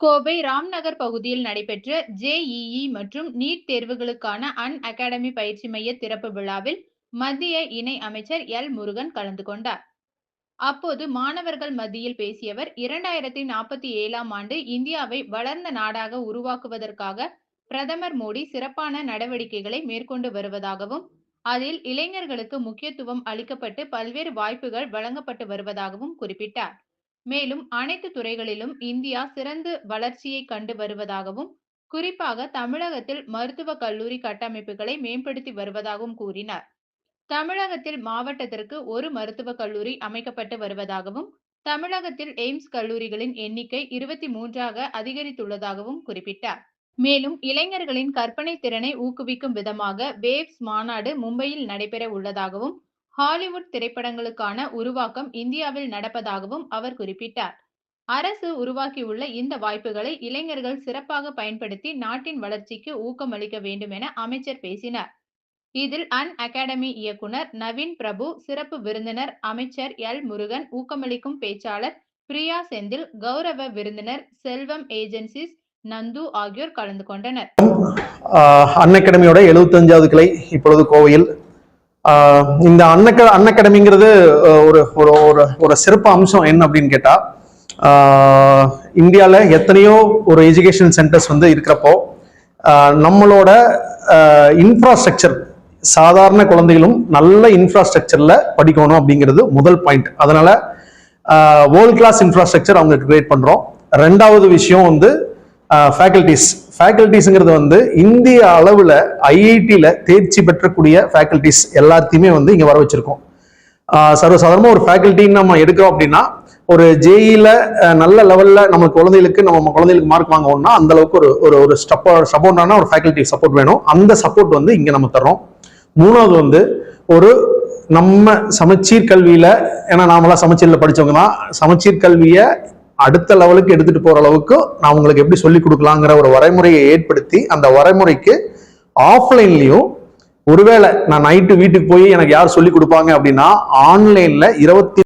கோவை ராம்நகர் பகுதியில் நடைபெற்ற ஜேஇஇ மற்றும் நீட் தேர்வுகளுக்கான அன் அகாடமி பயிற்சி மைய திறப்பு விழாவில் மத்திய இணை அமைச்சர் எல். முருகன் கலந்து கொண்டார். அப்போது மாணவர்கள் மத்தியில் பேசியவர் இரண்டாயிரத்தி நாற்பத்தி ஏழாம் ஆண்டு இந்தியாவை வளர்ந்த நாடாக உருவாக்குவதற்காக பிரதமர் மோடி சிறப்பான நடவடிக்கைகளை மேற்கொண்டு வருவதாகவும் அதில் இளைஞர்களுக்கு முக்கியத்துவம் அளிக்கப்பட்டு பல்வேறு வாய்ப்புகள் வழங்கப்பட்டு வருவதாகவும் குறிப்பிட்டார். மேலும் அனைத்து துறைகளிலும் இந்தியா சிறந்து வளர்ச்சியை கண்டு வருவதாகவும் குறிப்பாக தமிழகத்தில் மருத்துவக் கல்லூரி கட்டமைப்புகளை மேம்படுத்தி வருவதாகவும் கூறினார். தமிழகத்தில் மாவட்டத்திற்கு ஒரு மருத்துவக் கல்லூரி அமைக்கப்பட்டு வருவதாகவும் தமிழகத்தில் எய்ம்ஸ் கல்லூரிகளின் எண்ணிக்கை இருபத்தி மூன்றாக அதிகரித்துள்ளதாகவும் குறிப்பிட்டார். மேலும் இளைஞர்களின் கற்பனை திறனை ஊக்குவிக்கும் விதமாக வேவ்ஸ் மாநாடு மும்பையில் நடைபெற உள்ளதாகவும் ஹாலிவுட் திரைப்படங்களுக்கான உருவாக்கம் இந்தியாவில் நடப்பதாகவும் அவர் குறிப்பிட்டார். அரசு உருவாக்கியுள்ள இந்த வாய்ப்புகளை இளைஞர்கள் சிறப்பாக பயன்படுத்தி நாட்டின் வளர்ச்சிக்கு ஊக்கமளிக்க வேண்டும் என அமைச்சர் பேசினார். இதில் அன் அகாடமி இயக்குனர் நவீன் பிரபு சிறப்பு விருந்தினர் அமைச்சர் எல். முருகன் ஊக்கமளிக்கும் பேச்சாளர் பிரியா செந்தில் கௌரவ விருந்தினர் செல்வம் ஏஜென்சிஸ் நந்து ஆகியோர் கலந்து கொண்டனர். அன் அகாடமியோட எழுபத்தஞ்சாவது கிளை இப்பொழுது கோவையில் இந்த அன்னக்க அன்னகடமிங்கிறது ஒரு ஒரு ஒரு ஒரு சிறப்பு அம்சம் என்ன அப்படின்னு கேட்டால் இந்தியாவில் எத்தனையோ ஒரு எஜுகேஷன் சென்டர்ஸ் வந்து இருக்கிறப்போ நம்மளோட இன்ஃப்ராஸ்ட்ரக்சர் சாதாரண குழந்தைகளும் நல்ல இன்ஃப்ராஸ்ட்ரக்சரில் படிக்கணும் அப்படிங்கிறது முதல் பாயிண்ட் அதனால் வேர்ல்ட் கிளாஸ் இன்ஃப்ராஸ்ட்ரக்சர் அவங்களுக்கு கிரியேட் பண்ணுறோம் ரெண்டாவது விஷயம் வந்து ஃபேக்கல்டிஸ் ஃபேக்கல்டிஸ்ங்கிறது வந்து இந்திய அளவில் ஐஐடியில் தேர்ச்சி பெற்றக்கூடிய ஃபேக்கல்டிஸ் எல்லாத்தையுமே வந்து இங்கே வர வச்சுருக்கோம். சர்வசாதாரணமாக ஒரு ஃபேக்கல்ட்டின்னு நம்ம எடுக்கிறோம் அப்படின்னா ஒரு ஜேஇயில் நல்ல லெவலில் நம்ம குழந்தைகளுக்கு நம்ம குழந்தைகளுக்கு மார்க் வாங்கணும்னா அந்த அளவுக்கு ஒரு ஒரு ஒரு ஸ்டப்போ சப்போர்ட்டான ஒரு ஃபேக்கல்ட்டி சப்போர்ட் வேணும். அந்த சப்போர்ட் வந்து இங்கே நம்ம தர்றோம். மூணாவது வந்து ஒரு நம்ம சமச்சீர் கல்வியில் ஏன்னா நாமெல்லாம் சமச்சீரில் படித்தவங்க தான் சமச்சீர் கல்வியை அடுத்த லெவலுக்கு எடுத்துட்டு போற அளவுக்கு நான் உங்களுக்கு எப்படி சொல்லி கொடுக்கலாங்கிற ஒரு வரைமுறையை ஏற்படுத்தி அந்த வரைமுறைக்கு ஆஃப்லைன்லயும் ஒருவேளை நான் நைட்டு வீட்டுக்கு போய் எனக்கு யார் சொல்லி கொடுப்பாங்க அப்படின்னா ஆன்லைன்ல இருபத்தி